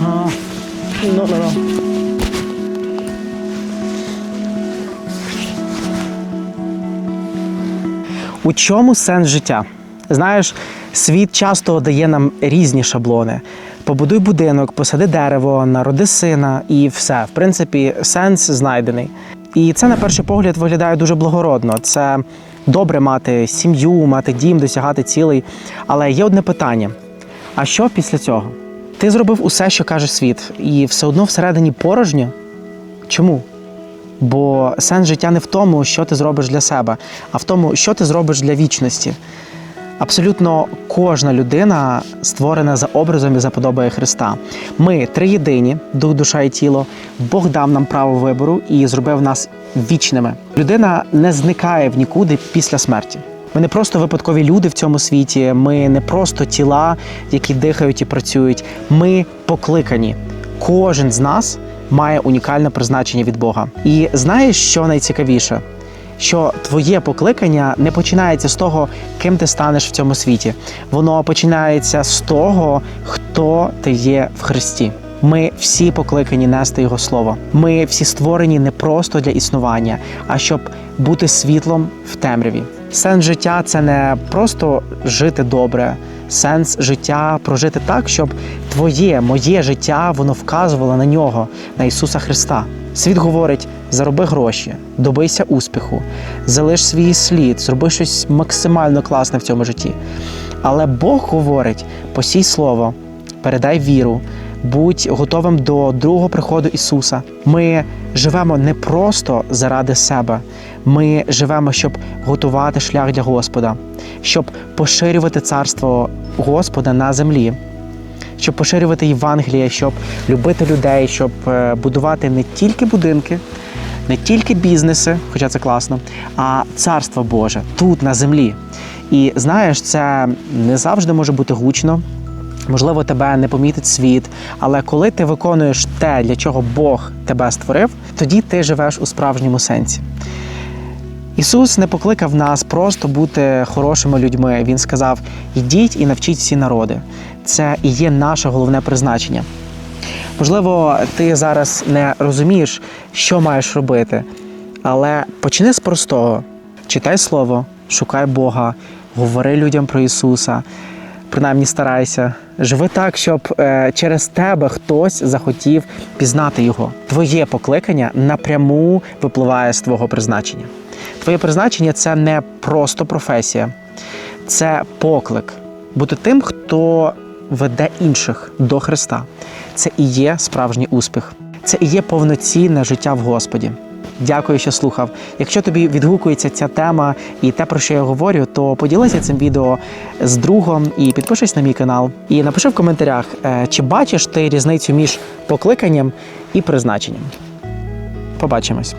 No, no, no. У чому сенс життя? Знаєш, світ часто дає нам різні шаблони. Побудуй будинок, посади дерево, народи сина і все. В принципі, сенс знайдений. І це на перший погляд виглядає дуже благородно. Це добре мати сім'ю, мати дім, досягати цілей. Але є одне питання: а що після цього? Ти зробив усе, що каже світ, і все одно всередині порожньо? Чому? Бо сенс життя не в тому, що ти зробиш для себе, а в тому, що ти зробиш для вічності. Абсолютно кожна людина створена за образом і за подобою Христа. Ми триєдині, дух, душа і тіло. Бог дав нам право вибору і зробив нас вічними. Людина не зникає в нікуди після смерті. Ми не просто випадкові люди в цьому світі. Ми не просто тіла, які дихають і працюють. Ми покликані. Кожен з нас має унікальне призначення від Бога. І знаєш, що найцікавіше? Що твоє покликання не починається з того, ким ти станеш в цьому світі. Воно починається з того, хто ти є в Христі. Ми всі покликані нести Його слово. Ми всі створені не просто для існування, а щоб бути світлом в темряві. Сенс життя це не просто жити добре. Сенс життя прожити так, щоб твоє, моє життя воно вказувало на нього, на Ісуса Христа. Світ говорить: зароби гроші, добийся успіху, залиш свій слід, зроби щось максимально класне в цьому житті. Але Бог говорить: посій слово, передай віру, будь готовим до другого приходу Ісуса. Ми живемо не просто заради себе, ми живемо, щоб готувати шлях для Господа, щоб поширювати царство Господа на землі. Щоб поширювати Євангеліє, щоб любити людей, щоб е, будувати не тільки будинки, не тільки бізнеси, хоча це класно, а царство Боже тут на землі. І знаєш, це не завжди може бути гучно. Можливо, тебе не помітить світ, але коли ти виконуєш те, для чого Бог тебе створив, тоді ти живеш у справжньому сенсі. Ісус не покликав нас просто бути хорошими людьми. Він сказав: ідіть і навчіть всі народи. Це і є наше головне призначення. Можливо, ти зараз не розумієш, що маєш робити, але почни з простого: читай слово, шукай Бога, говори людям про Ісуса. Принаймні старайся, живи так, щоб е, через тебе хтось захотів пізнати його. Твоє покликання напряму випливає з твого призначення. Твоє призначення це не просто професія, це поклик бути тим, хто веде інших до Христа. Це і є справжній успіх, це і є повноцінне життя в Господі. Дякую, що слухав. Якщо тобі відгукується ця тема і те, про що я говорю, то поділися цим відео з другом і підпишись на мій канал. І напиши в коментарях, е, чи бачиш ти різницю між покликанням і призначенням. Побачимось.